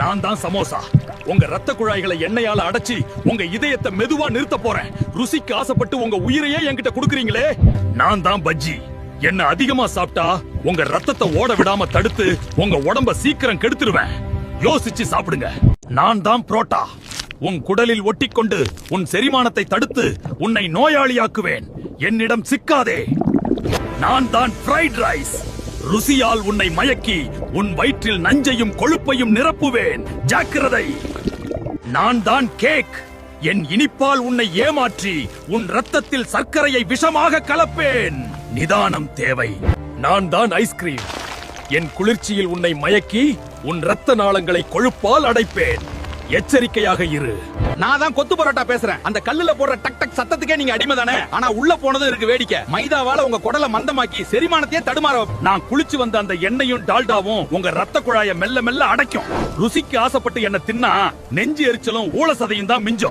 நான் தான் சமோசா. உங்க ரத்த குழாய்களை எண்ணெயால அடைச்சி உங்க இதயத்தை மெதுவா நிறுத்த போறேன். ருசிக்கு ஆசைப்பட்டு உங்க உயிரையே என்கிட்ட குடுக்குறீங்களே? நான் தான் பஜ்ஜி. என்ன அதிகமா சாப்பிட்டா உங்க ரத்தத்தை ஓட விடாம தடுத்து உங்க உடம்ப சீக்கிரம் கெடுத்துருவேன். யோசிச்சு சாப்பிடுங்க. நான் தான் புரோட்டா. உன் குடலில் ஒட்டிக்கொண்டு உன் செரிமானத்தை தடுத்து உன்னை நோயாளியாக்குவேன். என்னிடம் சிக்காதே. நான் தான் ஃப்ரைட் ரைஸ் ருசியால் உன்னை மயக்கி உன் வயிற்றில் நஞ்சையும் கொழுப்பையும் நிரப்புவேன். ஜாக்கிரதை. நான் தான் கேக். என் இனிப்பால் உன்னை ஏமாற்றி உன் ரத்தத்தில் சர்க்கரையை விஷமாக கலப்பேன். நிதானம் தேவை. நான் தான் ஐஸ்கிரீம். என் குளிர்ச்சியில் உன்னை மயக்கி உன் ரத்த நாளங்களை கொழுப்பால் அடைப்பேன். எச்சரிக்கையாக இரு. நான் தான் கொத்து பரோட்டா பேசுறேன். அந்த கல்லுல போடுற டக் டக் சத்தத்துக்கே நீங்க அடிமை தானே? ஆனா உள்ள போனதும் இருக்கு வேடிக்கை. மைதாவால உங்க குடலை மந்தமாக்கி செரிமானத்தையே தடுமாற நான் குளிச்சு வந்த அந்த எண்ணெயும் டால்டாவும் உங்க ரத்த குழாய மெல்ல மெல்ல அடைக்கும். ருசிக்கு ஆசைப்பட்டு என்ன தின்னா நெஞ்சு எரிச்சலும் ஊழ சதையும் தான் மிஞ்சும்.